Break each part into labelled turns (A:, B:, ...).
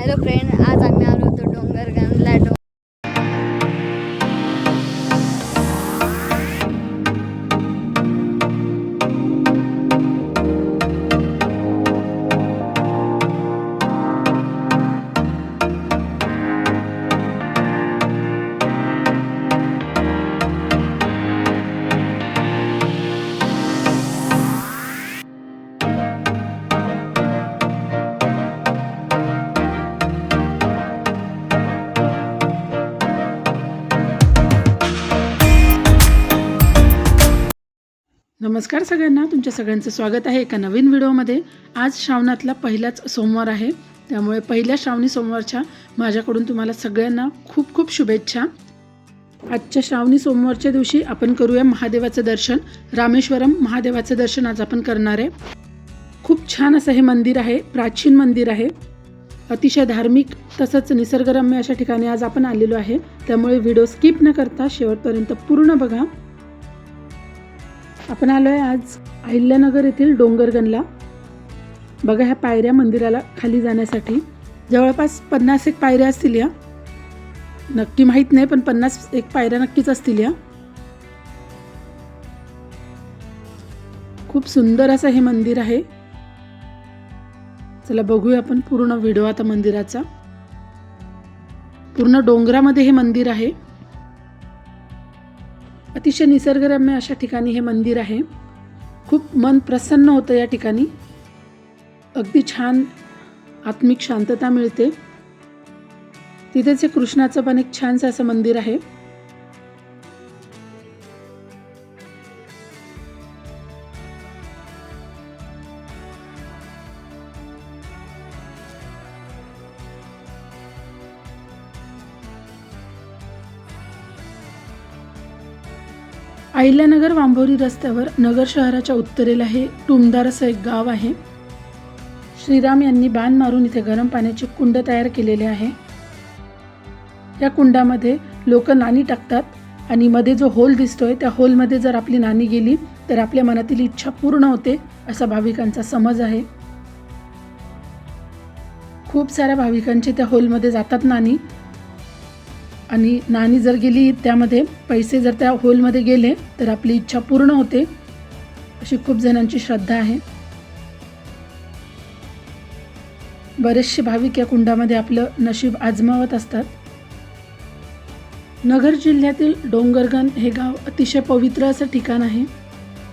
A: Hello friend आज आम्ही आलो होतो डोंगरगणला डोंगर
B: नमस्कार सगळ्यांना. तुमच्या सगळ्यांचं स्वागत आहे एका नवीन व्हिडिओमध्ये. आज श्रावणातला पहिलाच सोमवार आहे. त्यामुळे पहिल्या श्रावणी सोमवारच्या माझ्याकडून तुम्हाला सगळ्यांना खूप खूप शुभेच्छा. आजच्या श्रावणी सोमवारच्या दिवशी आपण करूया महादेवाचं दर्शन. रामेश्वरम महादेवाचं दर्शन आज आपण करणार आहे. खूप छान असं हे मंदिर आहे. प्राचीन मंदिर आहे. अतिशय धार्मिक तसंच निसर्गरम्य अशा ठिकाणी आज आपण आलेलो आहे. त्यामुळे व्हिडिओ स्किप न करता शेवटपर्यंत पूर्ण बघा. आपण आलो आहे आज अहिल्यानगर येथील डोंगरगणला. बघा ह्या पायऱ्या मंदिराला खाली जाण्यासाठी. जवळपास पन्नास एक पायऱ्या असतील या. नक्की माहीत नाही पण पन्नास एक पायऱ्या नक्कीच असतील या. खूप सुंदर असं हे मंदिर आहे. चला बघूया आपण पूर्ण व्हिडिओ आता मंदिराचा. पूर्ण डोंगरामध्ये हे मंदिर आहे. अतिशय निसर्गरम्य अशा ठिकाणी हे मंदिर आहे. खूप मन प्रसन्न होतं या ठिकाणी. अगदी छान आत्मिक शांतता मिळते. तिथेच हे कृष्णाचं पण एक छानसं असं मंदिर आहे. अहिल्यानगर वांभोरी रस्त्यावर नगर शहराच्या उत्तरेला हे टुमदार असं एक गाव आहे. श्रीराम यांनी बाण मारून इथे गरम पाण्याचे कुंड तयार केलेले आहे. या कुंडामध्ये लोक नाणी टाकतात आणि मध्ये जो होल दिसतोय त्या होलमध्ये जर आपली नाणी गेली तर आपल्या मनातील इच्छा पूर्ण होते असा भाविकांचा समज आहे. खूप साऱ्या भाविकांचे त्या होलमध्ये जातात नाणी आणि नाणी जर गेली त्यामध्ये पैसे जर त्या होलमध्ये गेले तर आपली इच्छा पूर्ण होते. अशी खूप जणांची श्रद्धा आहे. बरेचसे भाविक या कुंडामध्ये आपलं नशीब आजमावत असतात. नगर जिल्ह्यातील डोंगरगण हे गाव अतिशय पवित्र असं ठिकाण आहे.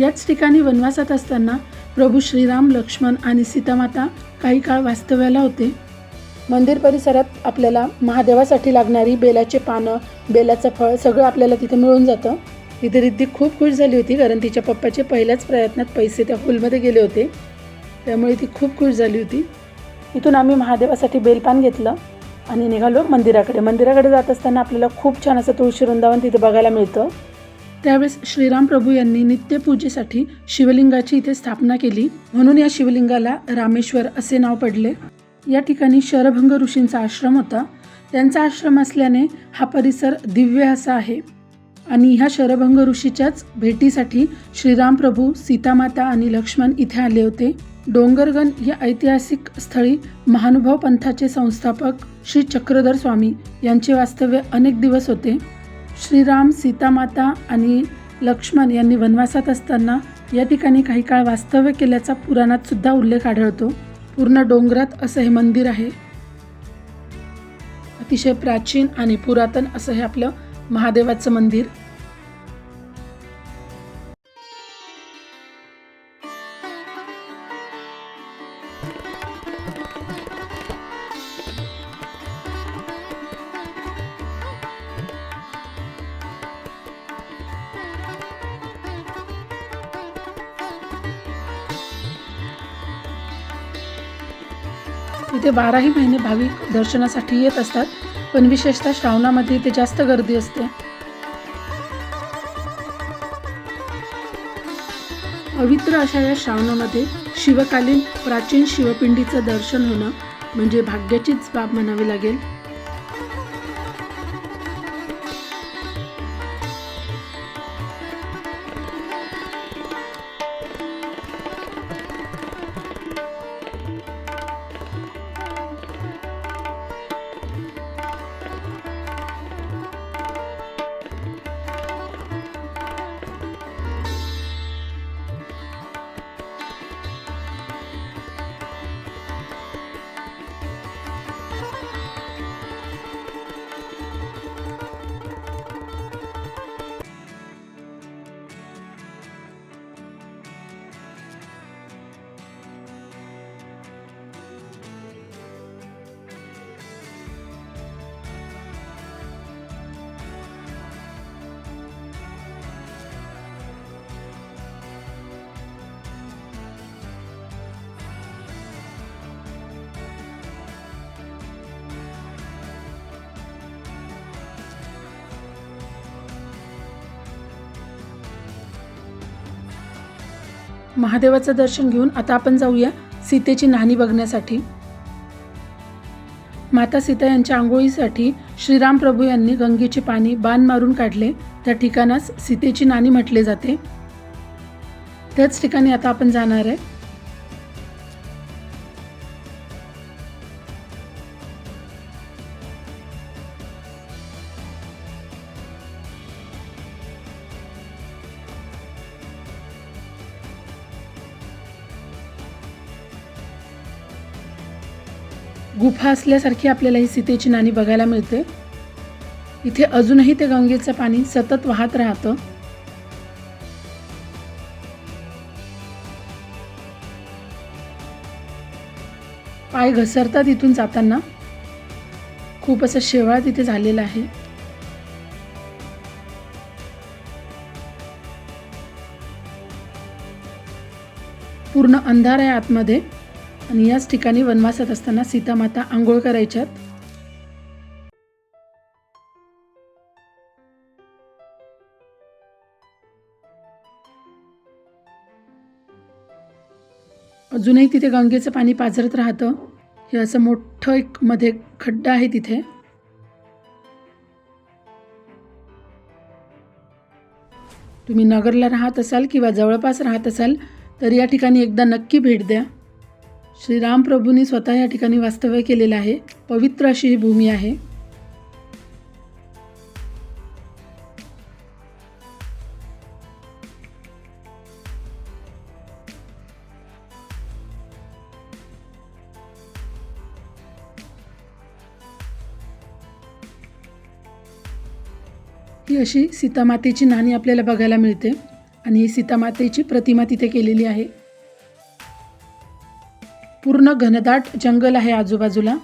B: याच ठिकाणी वनवासात असताना प्रभू श्रीराम लक्ष्मण आणि सीतामाता काही काळ वास्तव्याला होते. मंदिर परिसरात आपल्याला महादेवासाठी लागणारी बेलाचे पानं बेलाचं फळ सगळं आपल्याला तिथे मिळून जातं. तिथे रिद्धी खूप खुश झाली होती कारण तिच्या पप्पाचे पहिल्याच प्रयत्नात पैसे त्या फुलमध्ये गेले होते. त्यामुळे ती खूप खुश झाली होती. इथून आम्ही महादेवासाठी बेलपान घेतलं आणि निघालो मंदिराकडे. मंदिराकडे जात असताना आपल्याला खूप छान असं तुळशी वृंदावन तिथे बघायला मिळतं. त्यावेळेस श्रीराम प्रभू यांनी नित्यपूजेसाठी शिवलिंगाची इथे स्थापना केली. म्हणून या शिवलिंगाला रामेश्वर असे नाव पडले. या ठिकाणी शरभंग ऋषींचा आश्रम होता. त्यांचा आश्रम असल्याने हा परिसर दिव्य असा आहे. आणि ह्या शरभंग ऋषीच्याच भेटीसाठी श्रीराम प्रभू सीतामाता आणि लक्ष्मण इथे आले होते. डोंगरगण या ऐतिहासिक स्थळी महानुभाव पंथाचे संस्थापक श्री चक्रधर स्वामी यांचे वास्तव्य अनेक दिवस होते. श्रीराम सीतामाता आणि लक्ष्मण यांनी वनवासात असताना या ठिकाणी काही काळ वास्तव्य केल्याचा पुराणात सुद्धा उल्लेख आढळतो. पूर्ण डोंगरात असं हे मंदिर आहे. अतिशय प्राचीन आणि पुरातन असं हे आपलं महादेवाचं मंदिर. इथे बाराही महिने भाविक दर्शनासाठी येत असतात पण विशेषतः श्रावणामध्ये इथे जास्त गर्दी असते. पवित्र अशा या श्रावणामध्ये शिवकालीन प्राचीन शिवपिंडीचं दर्शन होणं म्हणजे भाग्याचीच बाब म्हणावी लागेल. महादेवाचं दर्शन घेऊन आता आपण जाऊया सीतेची नाणी बघण्यासाठी. माता सीता यांच्या आंघोळीसाठी श्रीराम प्रभू यांनी गंगेचे पाणी बाण मारून काढले. त्या ठिकाणास सीतेची नाणी म्हटले जाते. त्याच ठिकाणी आता आपण जाणार आहे. गुफा असल्यासारखी आपल्याला ही सीतेची नाणी बघायला मिळते. इथे अजूनही ते गंगेचं पाणी सतत वाहत राहतं. पाय घसरतात इथून जाताना. खूप असं शेवाळ तिथे झालेला आहे. पूर्ण अंधार आहे आतमध्ये. आणि याच ठिकाणी वनवासात असताना सीतामाता आंघोळ करायच्यात. अजूनही तिथे गंगेचं पाणी पाझरत राहतं. हे असं मोठं एक मध्ये खड्डा आहे तिथे. तुम्ही नगरला राहत असाल किंवा जवळपास राहत असाल तर या ठिकाणी एकदा नक्की भेट द्या. श्रीराम प्रभूंनी स्वतः या ठिकाणी वास्तव्य केलेलं आहे. पवित्र अशी ही भूमी आहे. ही अशी सीतामातेची नाणी आपल्याला बघायला मिळते. आणि ही सीतामातेची प्रतिमा तिथे केलेली आहे. पूर्ण घनदाट जंगल आहे आजूबाजूला.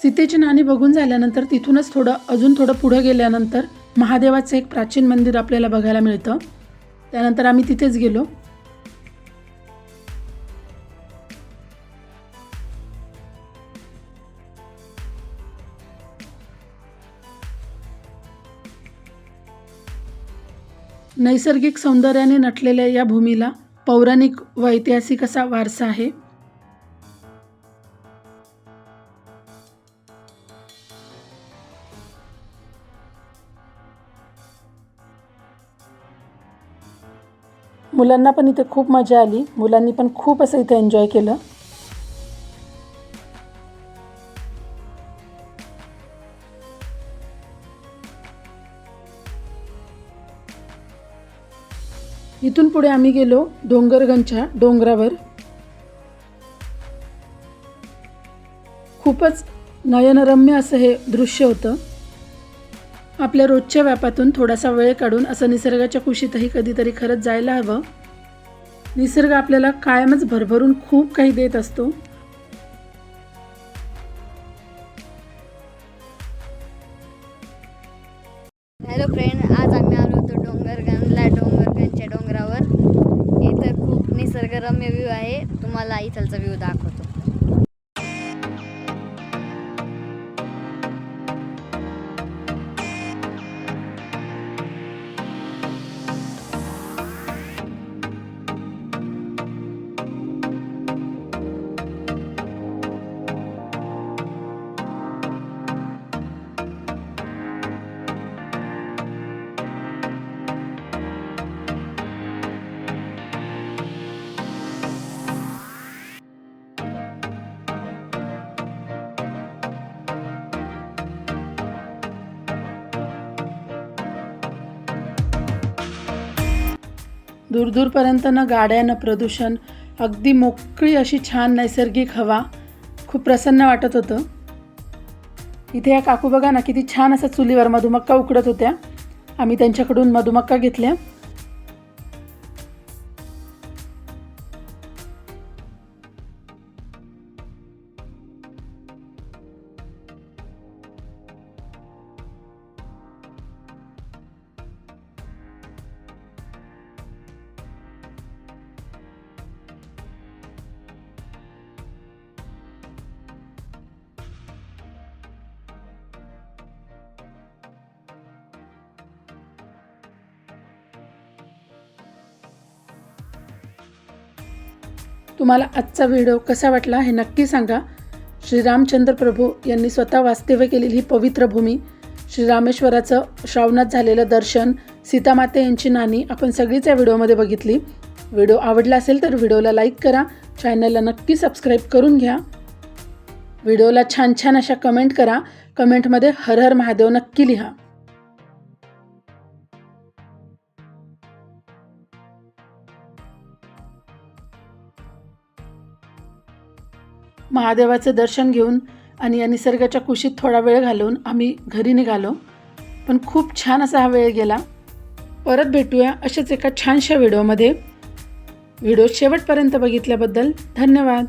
B: सीतेची नाणी बघून झाल्यानंतर तिथूनच थोडं अजून थोडं पुढं गेल्यानंतर महादेवाचं एक प्राचीन मंदिर आपल्याला बघायला मिळतं. त्यानंतर आम्ही तिथेच गेलो. नैसर्गिक सौंदर्याने नटलेल्या या भूमीला पौराणिक व ऐतिहासिक असा वारसा आहे. मुलांना पण इथे खूप मजा आली. मुलांनी पण खूप असं इथे एन्जॉय केलं. इथून पुढे आम्ही गेलो डोंगरगंजच्या डोंगरावर. खूपच नयनरम्य असं हे दृश्य होतं. आपल्या रोजच्या व्यापातून थोडासा वेळ काढून असं निसर्गाच्या कुशीतही कधीतरी खरंच जायला हवं. निसर्ग आपल्याला कायमच भरभरून खूप काही देत असतो. दूरदूरपर्यंत न गाड्या न प्रदूषण अगदी मोकळी अशी छान नैसर्गिक हवा खूप प्रसन्न वाटत होतं. इथे या काकू बघा ना किती छान असं चुलीवर मधुमक्का उकडत होत्या. आम्ही त्यांच्याकडून मधुमक्का घेतल्या. तुम्हाला आजचा व्हिडिओ कसा वाटला हे नक्की सांगा. श्रीरामचंद्र प्रभू यांनी स्वतः वास्तव्य केलेली ही पवित्र भूमी श्रीरामेश्वराचं श्रावणात झालेलं दर्शन सीतामाते यांची नाणी आपण सगळीच या व्हिडिओमध्ये बघितली. व्हिडिओ आवडला असेल तर व्हिडिओला लाईक करा चॅनलला नक्की सबस्क्राईब करून घ्या. व्हिडिओला छान छान अशा कमेंट करा. कमेंटमध्ये हर हर महादेव नक्की लिहा. महादेवाचं दर्शन घेऊन आणि या निसर्गाच्या कुशीत थोडा वेळ घालवून आम्ही घरी निघालो. पण खूप छान असा हा वेळ गेला. परत भेटूया अशाच एका छानशा व्हिडिओमध्ये. व्हिडिओ शेवटपर्यंत बघितल्याबद्दल धन्यवाद.